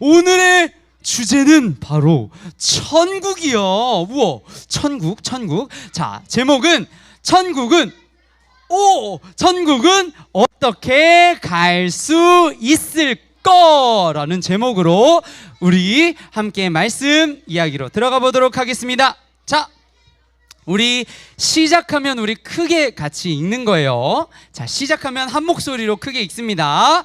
오늘의 주제는 바로 천국이요. 우와, 천국, 천국. 자, 제목은 천국은 오, 천국은 어떻게 갈 수 있을 거라는 제목으로 우리 함께 말씀 이야기로 들어가 보도록 하겠습니다. 자, 우리 시작하면 우리 크게 같이 읽는 거예요. 자, 시작하면 한 목소리로 크게 읽습니다. 자,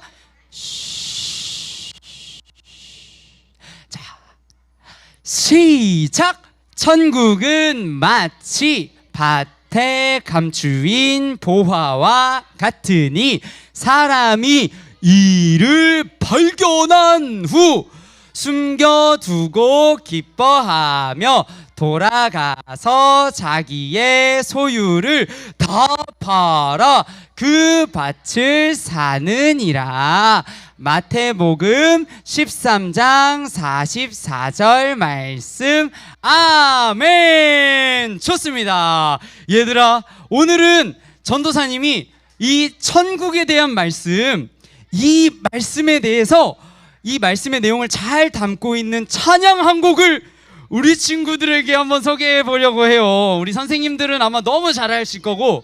시작. 천국은 마치 밭에 감추인 보화와 같으니 사람이 이를 발견한 후 숨겨두고 기뻐하며 돌아가서 자기의 소유를 다 팔아 그 밭을 사느니라. 마태복음 13장 44절 말씀. 아멘. 좋습니다. 얘들아, 오늘은 전도사님이 이 천국에 대한 말씀, 이 말씀에 대해서 이 말씀의 내용을 잘 담고 있는 찬양 한 곡을 우리 친구들에게 한번 소개해 보려고 해요. 우리 선생님들은 아마 너무 잘 아실 거고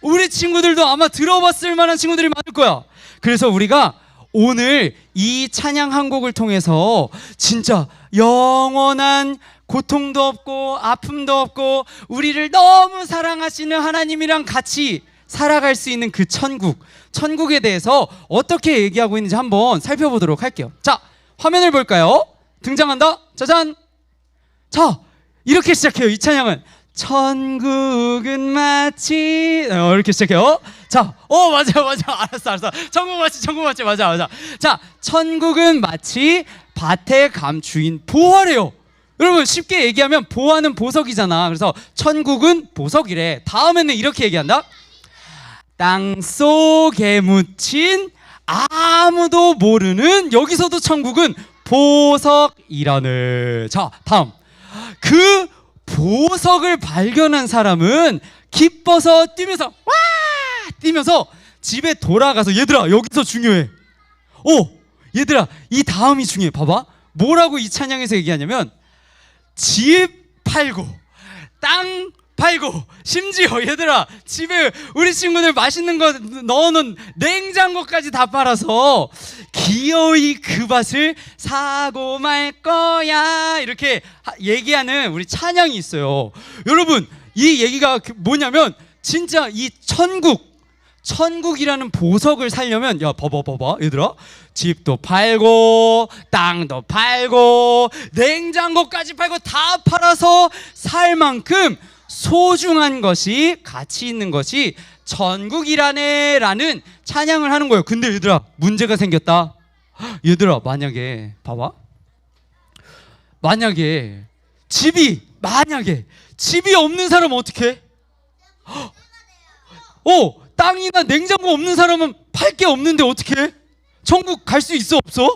우리 친구들도 아마 들어봤을 만한 친구들이 많을 거야. 그래서 우리가 오늘 이 찬양 한 곡을 통해서 진짜 영원한 고통도 없고 아픔도 없고 우리를 너무 사랑하시는 하나님이랑 같이 살아갈 수 있는 그 천국, 천국에 대해서 어떻게 얘기하고 있는지 한번 살펴보도록 할게요. 자, 화면을 볼까요? 등장한다. 짜잔. 자, 이렇게 시작해요. 이 찬양은 천국은 마치 어, 이렇게 시작해요. 자, 어 맞아 맞아 알았어 알았어. 천국 마치 천국 마치 맞아 맞아. 자, 천국은 마치 밭에 감추인 보화래요. 여러분 쉽게 얘기하면 보화는 보석이잖아. 그래서 천국은 보석이래. 다음에는 이렇게 얘기한다. 땅 속에 묻힌 아무도 모르는 여기서도 천국은 보석이라는. 자, 다음. 그 보석을 발견한 사람은 기뻐서 뛰면서 와 뛰면서 집에 돌아가서 얘들아 여기서 중요해. 오 얘들아 이 다음이 중요해. 봐봐 뭐라고 이 찬양에서 얘기하냐면 집 팔고 땅 팔고 심지어 얘들아 집에 우리 친구들 맛있는 거 넣어놓은 냉장고까지 다 팔아서 기어이 그 밭을 사고 말 거야. 이렇게 하- 얘기하는 우리 찬양이 있어요. 여러분 이 얘기가 그 뭐냐면 진짜 이 천국 천국이라는 보석을 살려면 야 봐봐 봐봐 얘들아. 집도 팔고 땅도 팔고 냉장고까지 팔고 다 팔아서 살 만큼 소중한 것이 가치 있는 것이 천국이라네라는 찬양을 하는 거예요. 근데 얘들아 문제가 생겼다. 헉, 얘들아 만약에 봐봐 만약에 집이 만약에 집이 없는 사람은 어떻게? 어 땅이나 냉장고 없는 사람은 팔 게 없는데 어떻게? 천국 갈 수 있어 없어?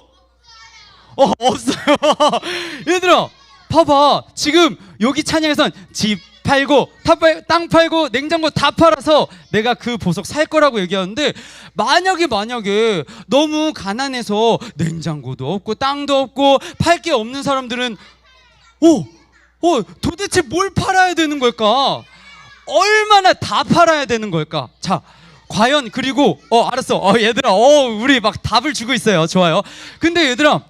어 없어요. 얘들아 봐봐 지금 여기 찬양에선 집 팔고 땅 팔고 냉장고 다 팔아서 내가 그 보석 살 거라고 얘기하는데 만약에 만약에 너무 가난해서 냉장고도 없고 땅도 없고 팔 게 없는 사람들은 오, 어, 도대체 뭘 팔아야 되는 걸까? 얼마나 다 팔아야 되는 걸까? 자, 과연 그리고 어 알았어, 어 얘들아, 어 우리 막 답을 주고 있어요. 좋아요. 근데 얘들아,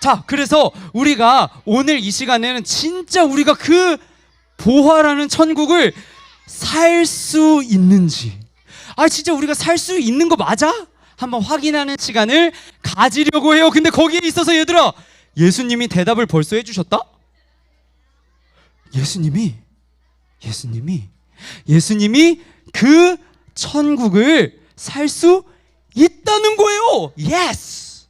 자 그래서 우리가 오늘 이 시간에는 진짜 우리가 그 보화라는 천국을 살 수 있는지, 아 진짜 우리가 살 수 있는 거 맞아? 한번 확인하는 시간을 가지려고 해요. 근데 거기에 있어서 얘들아, 예수님이 대답을 벌써 해주셨다? 예수님이 예수님이 예수님이 그 천국을 살 수 있다는 거예요. Yes.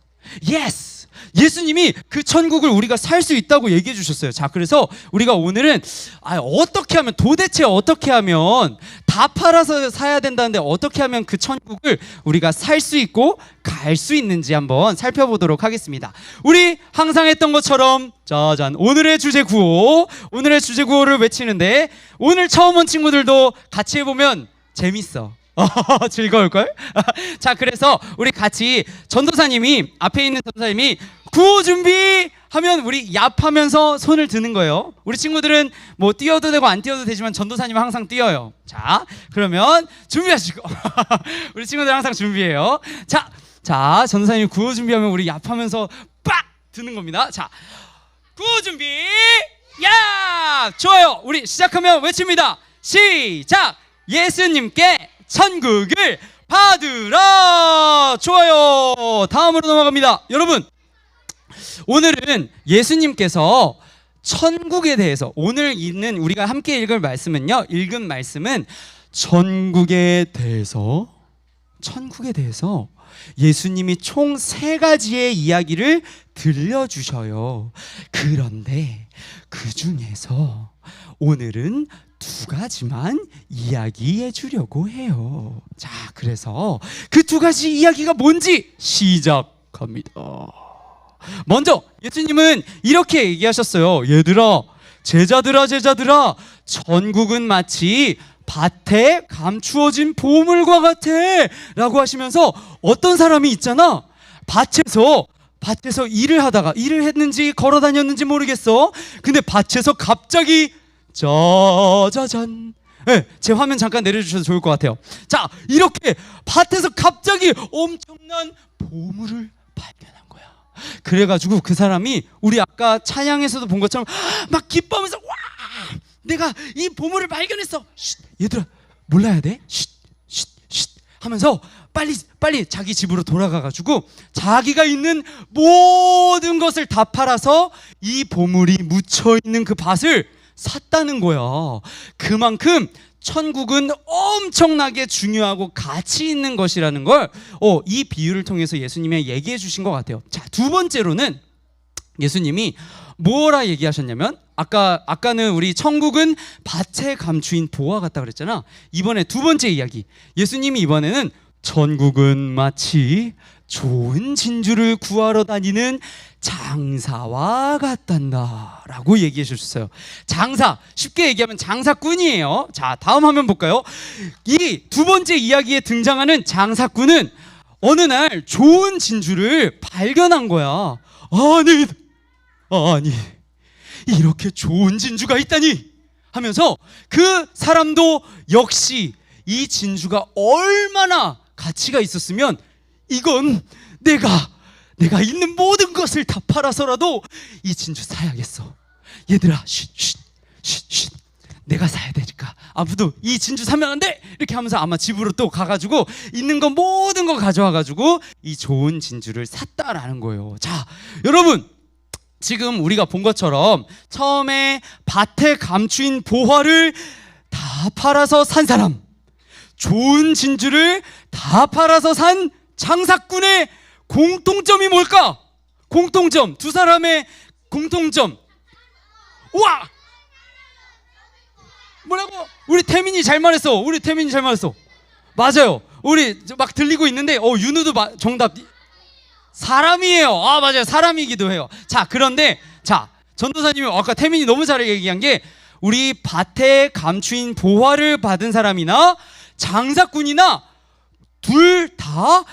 Yes. 예수님이 그 천국을 우리가 살 수 있다고 얘기해 주셨어요. 자, 그래서 우리가 오늘은 아, 어떻게 하면 도대체 어떻게 하면 다 팔아서 사야 된다는데 어떻게 하면 그 천국을 우리가 살 수 있고 갈 수 있는지 한번 살펴보도록 하겠습니다. 우리 항상 했던 것처럼 짜잔 오늘의 주제 구호 오늘의 주제 구호를 외치는데 오늘 처음 온 친구들도 같이 해보면 재밌어. 즐거울 걸? 자, 그래서 우리 같이 전도사님이 앞에 있는 전도사님이 구호 준비 하면 우리 얍 하면서 손을 드는 거예요. 우리 친구들은 뭐 뛰어도 되고 안 뛰어도 되지만 전도사님은 항상 뛰어요. 자, 그러면 준비하시고 우리 친구들 항상 준비해요. 자, 자, 전도사님 구호 준비하면 우리 얍 하면서 빡 드는 겁니다. 자, 구호 준비 야 좋아요. 우리 시작하면 외칩니다. 시작. 예수님께 천국을 받으라. 좋아요. 다음으로 넘어갑니다. 여러분. 오늘은 예수님께서 천국에 대해서 오늘 있는 우리가 함께 읽을 말씀은요. 읽은 말씀은 천국에 대해서 천국에 대해서 예수님이 총 세 가지의 이야기를 들려주셔요. 그런데 그 중에서 오늘은 두 가지만 이야기해 주려고 해요. 자, 그래서 그 두 가지 이야기가 뭔지 시작합니다. 먼저 예수님은 이렇게 얘기하셨어요. 얘들아, 제자들아, 제자들아, 천국은 마치 밭에 감추어진 보물과 같아 라고 하시면서 어떤 사람이 있잖아. 밭에서 밭에서 일을 하다가 일을 했는지 걸어 다녔는지 모르겠어. 근데 밭에서 갑자기 짜자잔. 네, 제 화면 잠깐 내려주셔도 좋을 것 같아요. 자, 이렇게 밭에서 갑자기 엄청난 보물을 거야. 그래가지고 그 사람이 우리 아까 찬양에서도 본 것처럼 막 기뻐하면서 와, 내가 이 보물을 발견했어. 쉿, 얘들아 몰라야 돼. 쉿, 쉿, 쉿 하면서 빨리 빨리 자기 집으로 돌아가가지고 자기가 있는 모든 것을 다 팔아서 이 보물이 묻혀 있는 그 밭을 샀다는 거야. 그만큼 천국은 엄청나게 중요하고 가치 있는 것이라는 걸, 어, 이 비유를 통해서 예수님이 얘기해 주신 것 같아요. 자, 두 번째로는 예수님이 뭐라 얘기하셨냐면, 아까, 아까는 우리 천국은 밭에 감추인 보화 같다 그랬잖아. 이번에 두 번째 이야기. 예수님이 이번에는 천국은 마치 좋은 진주를 구하러 다니는 장사와 같단다 라고 얘기해 주셨어요. 장사 쉽게 얘기하면 장사꾼이에요. 자 다음 화면 볼까요? 이 두 번째 이야기에 등장하는 장사꾼은 어느 날 좋은 진주를 발견한 거야. 아니 아니 이렇게 좋은 진주가 있다니 하면서 그 사람도 역시 이 진주가 얼마나 가치가 있었으면 이건 내가 내가 있는 모든 것을 다 팔아서라도 이 진주 사야겠어. 얘들아, 쉿 쉿 쉿 쉿. 내가 사야 되니까 아무도 이 진주 사면 안 돼. 이렇게 하면서 아마 집으로 또 가가지고 있는 거 모든 거 가져와가지고 이 좋은 진주를 샀다라는 거예요. 자, 여러분. 지금 우리가 본 것처럼 처음에 밭에 감추인 보화를 다 팔아서 산 사람, 좋은 진주를 다 팔아서 산 장사꾼의 공통점이 뭘까? 공통점 두 사람의 공통점. 우와! 뭐라고? 우리 태민이 잘 말했어. 우리 태민이 잘 말했어. 맞아요. 우리 막 들리고 있는데 어 윤우도 마- 정답 사람이에요. 아 맞아요. 사람이기도 해요. 자 그런데 자 전도사님이 아까 태민이 너무 잘 얘기한 게 우리 밭에 감추인 보화를 받은 사람이나 장사꾼이나 둘 다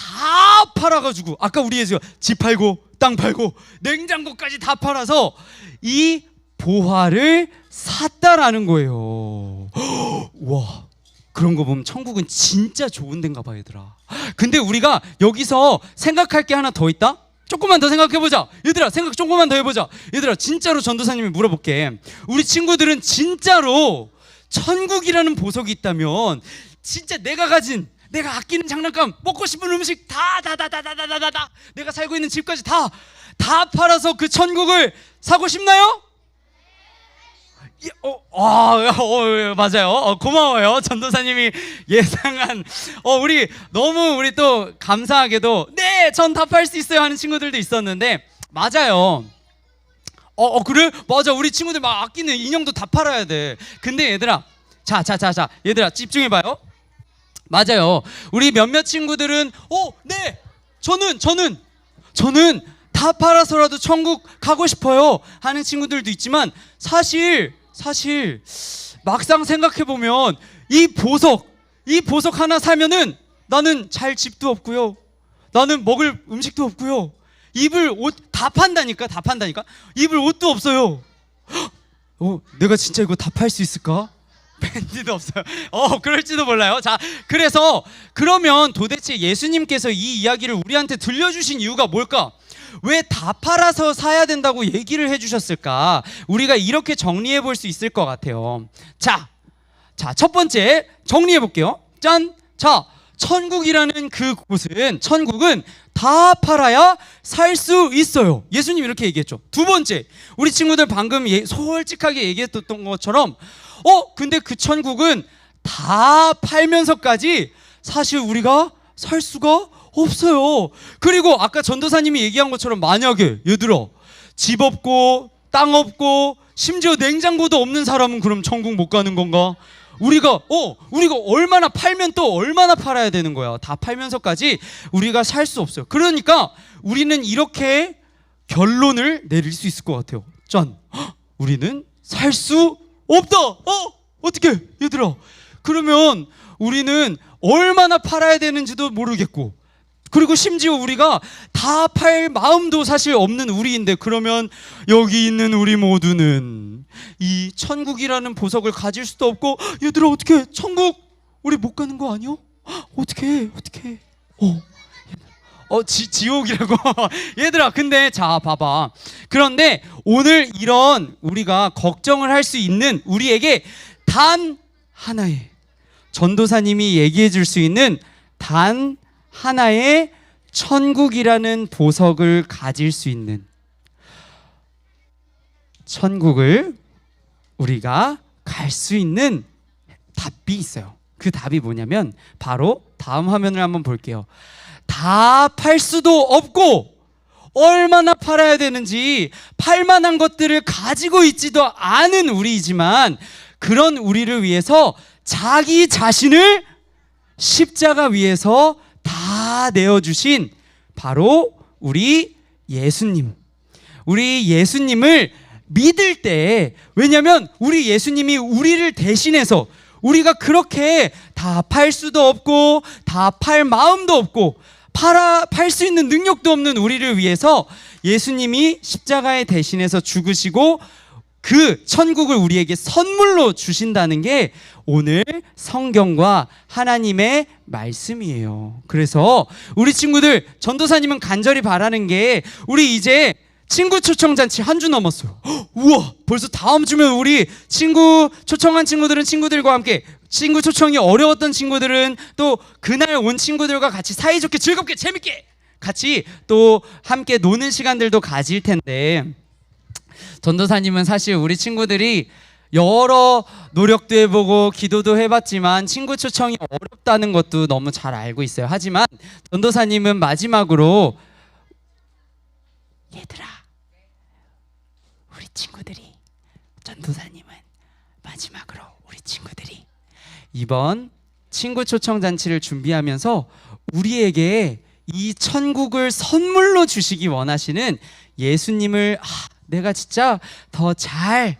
다 팔아가지고 아까 우리 예수 집 팔고 땅 팔고 냉장고까지 다 팔아서 이 보화를 샀다라는 거예요. 와 그런 거 보면 천국은 진짜 좋은 데인가 봐 얘들아. 근데 우리가 여기서 생각할 게 하나 더 있다. 조금만 더 생각해 보자. 얘들아 생각 조금만 더 해보자. 얘들아 진짜로 전도사님이 물어볼게. 우리 친구들은 진짜로 천국이라는 보석이 있다면 진짜 내가 가진 내가 아끼는 장난감 먹고 싶은 음식 다다 다 다 다 다 다 다 내가 살고 있는 집까지 다 다 팔아서 그 천국을 사고 싶나요? 예, 어, 아, 어, 예, 맞아요. 어, 고마워요. 전도사님이 예상한, 어, 우리 너무 우리 또 감사하게도, 네, 전 다 팔 수 있어요 하는 친구들도 있었는데, 맞아요. 어, 어, 그래? 맞아. 우리 친구들 막 아끼는 인형도 다 팔아야 돼. 근데 얘들아, 자, 자, 자, 자, 얘들아, 집중해 봐요. 맞아요. 우리 몇몇 친구들은, 어, 네, 저는, 저는, 저는 다 팔아서라도 천국 가고 싶어요 하는 친구들도 있지만 사실 사실 막상 생각해 보면 이 보석 이 보석 하나 사면은 나는 잘 집도 없고요 나는 먹을 음식도 없고요 입을 옷 다 판다니까 다 판다니까 입을 옷도 없어요. 어, 내가 진짜 이거 다 팔 수 있을까? 밴디도 없어요. 어, 그럴지도 몰라요. 자, 그래서 그러면 도대체 예수님께서 이 이야기를 우리한테 들려주신 이유가 뭘까? 왜 다 팔아서 사야 된다고 얘기를 해주셨을까? 우리가 이렇게 정리해 볼 수 있을 것 같아요. 자, 자, 첫 번째 정리해 볼게요. 짠! 자, 천국이라는 그 곳은, 천국은 다 팔아야 살 수 있어요. 예수님 이렇게 얘기했죠. 두 번째, 우리 친구들 방금 예, 솔직하게 얘기했던 것처럼, 어, 근데 그 천국은 다 팔면서까지 사실 우리가 살 수가 없어요. 그리고 아까 전도사님이 얘기한 것처럼 만약에 얘들아, 집 없고, 땅 없고, 심지어 냉장고도 없는 사람은 그럼 천국 못 가는 건가? 우리가 어 우리가 얼마나 팔면 또 얼마나 팔아야 되는 거야. 다 팔면서까지 우리가 살 수 없어요. 그러니까 우리는 이렇게 결론을 내릴 수 있을 것 같아요. 짠. 헉, 우리는 살 수 없다. 어 어떻게 얘들아? 그러면 우리는 얼마나 팔아야 되는지도 모르겠고 그리고 심지어 우리가 다 팔 마음도 사실 없는 우리인데 그러면 여기 있는 우리 모두는 이 천국이라는 보석을 가질 수도 없고 얘들아 어떻게 천국? 우리 못 가는 거 아니야? 어떻게 어떻게 어. 어 지, 지옥이라고. 얘들아 근데 자 봐봐. 그런데 오늘 이런 우리가 걱정을 할 수 있는 우리에게 단 하나의 전도사님이 얘기해 줄 수 있는 단 하나의 천국이라는 보석을 가질 수 있는 천국을 우리가 갈 수 있는 답이 있어요. 그 답이 뭐냐면 바로 다음 화면을 한번 볼게요. 다 팔 수도 없고 얼마나 팔아야 되는지 팔 만한 것들을 가지고 있지도 않은 우리이지만 그런 우리를 위해서 자기 자신을 십자가 위에서 다 내어주신 바로 우리 예수님. 우리 예수님을 믿을 때, 왜냐면 우리 예수님이 우리를 대신해서 우리가 그렇게 다 팔 수도 없고, 다 팔 마음도 없고, 팔아, 팔 수 있는 능력도 없는 우리를 위해서 예수님이 십자가에 대신해서 죽으시고 그 천국을 우리에게 선물로 주신다는 게 오늘 성경과 하나님의 말씀이에요. 그래서 우리 친구들 전도사님은 간절히 바라는 게 우리 이제 친구 초청 잔치 한 주 넘었어요. 헉, 우와, 벌써 다음 주면 우리 친구 초청한 친구들은 친구들과 함께 친구 초청이 어려웠던 친구들은 또 그날 온 친구들과 같이 사이좋게 즐겁게 재밌게 같이 또 함께 노는 시간들도 가질 텐데 전도사님은 사실 우리 친구들이 여러 노력도 해보고 기도도 해봤지만 친구 초청이 어렵다는 것도 너무 잘 알고 있어요. 하지만 전도사님은 마지막으로 얘들아, 우리 친구들이 전도사님은 마지막으로 우리 친구들이 이번 친구 초청 잔치를 준비하면서 우리에게 이 천국을 선물로 주시기 원하시는 예수님을 아, 내가 진짜 더 잘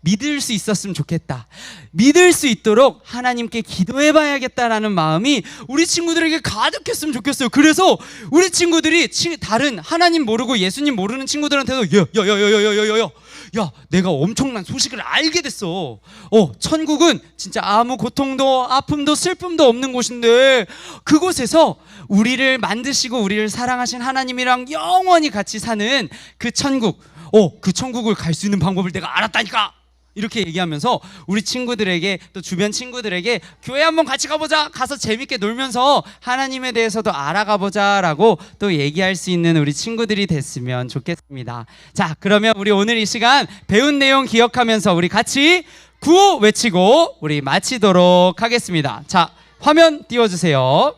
믿을 수 있었으면 좋겠다. 믿을 수 있도록 하나님께 기도해 봐야겠다라는 마음이 우리 친구들에게 가득했으면 좋겠어요. 그래서 우리 친구들이 치- 다른 하나님 모르고 예수님 모르는 친구들한테도 야야야야야야야 야, 내가 엄청난 소식을 알게 됐어. 어, 천국은 진짜 아무 고통도 아픔도 슬픔도 없는 곳인데 그곳에서 우리를 만드시고 우리를 사랑하신 하나님이랑 영원히 같이 사는 그 천국. 어, 그 천국을 갈 수 있는 방법을 내가 알았다니까. 이렇게 얘기하면서 우리 친구들에게 또 주변 친구들에게 교회 한번 같이 가보자 가서 재밌게 놀면서 하나님에 대해서도 알아가 보자라고 또 얘기할 수 있는 우리 친구들이 됐으면 좋겠습니다. 자 그러면 우리 오늘 이 시간 배운 내용 기억하면서 우리 같이 구호 외치고 우리 마치도록 하겠습니다. 자 화면 띄워주세요.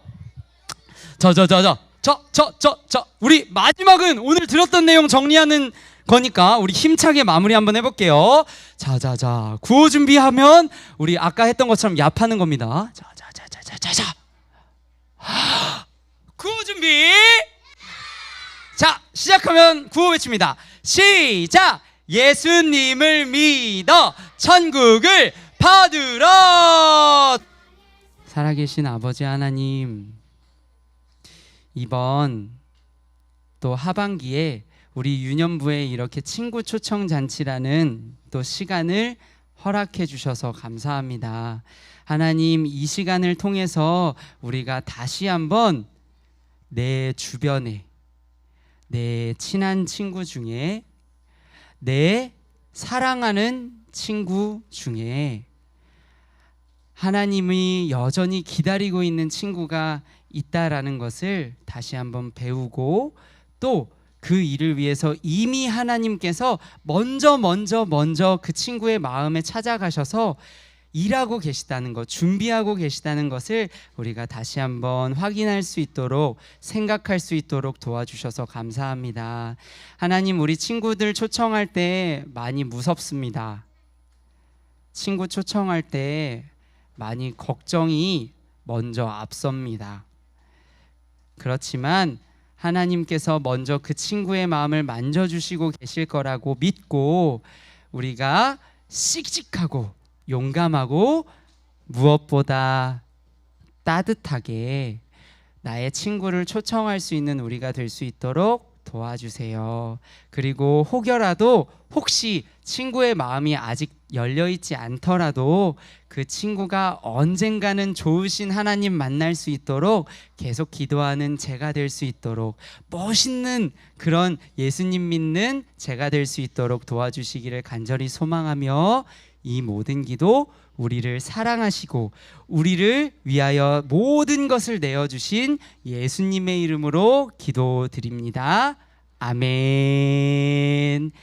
저 저 저 저 저 저 저 저 우리 마지막은 오늘 들었던 내용 정리하는 거니까 우리 힘차게 마무리 한번 해볼게요. 자자자 구호 준비하면 우리 아까 했던 것처럼 얍하는 겁니다. 자자자자자자 구호 준비. 자 시작하면 구호 외칩니다. 시작. 예수님을 믿어 천국을 받으러. 살아계신 아버지 하나님. 이번 또 하반기에 우리 유년부에 이렇게 친구 초청 잔치라는 또 시간을 허락해 주셔서 감사합니다. 하나님 이 시간을 통해서 우리가 다시 한번 내 주변에 내 친한 친구 중에 내 사랑하는 친구 중에 하나님이 여전히 기다리고 있는 친구가 있다라는 것을 다시 한번 배우고 또 그 일을 위해서 이미 하나님께서 먼저 먼저 먼저 그 친구의 마음에 찾아가셔서 일하고 계시다는 것, 준비하고 계시다는 것을 우리가 다시 한번 확인할 수 있도록 생각할 수 있도록 도와주셔서 감사합니다. 하나님, 우리 친구들 초청할 때 많이 무섭습니다. 친구 초청할 때 많이 걱정이 먼저 앞섭니다. 그렇지만 하나님께서 먼저 그 친구의 마음을 만져주시고 계실 거라고 믿고 우리가 씩씩하고 용감하고 무엇보다 따뜻하게 나의 친구를 초청할 수 있는 우리가 될 수 있도록 도와주세요. 그리고 혹여라도 혹시 친구의 마음이 아직 열려 있지 않더라도 그 친구가 언젠가는 좋으신 하나님 만날 수 있도록 계속 기도하는 제가 될 수 있도록 멋있는 그런 예수님 믿는 제가 될 수 있도록 도와주시기를 간절히 소망하며 이 모든 기도 우리를 사랑하시고 우리를 위하여 모든 것을 내어 주신 예수님의 이름으로 기도드립니다. 아멘.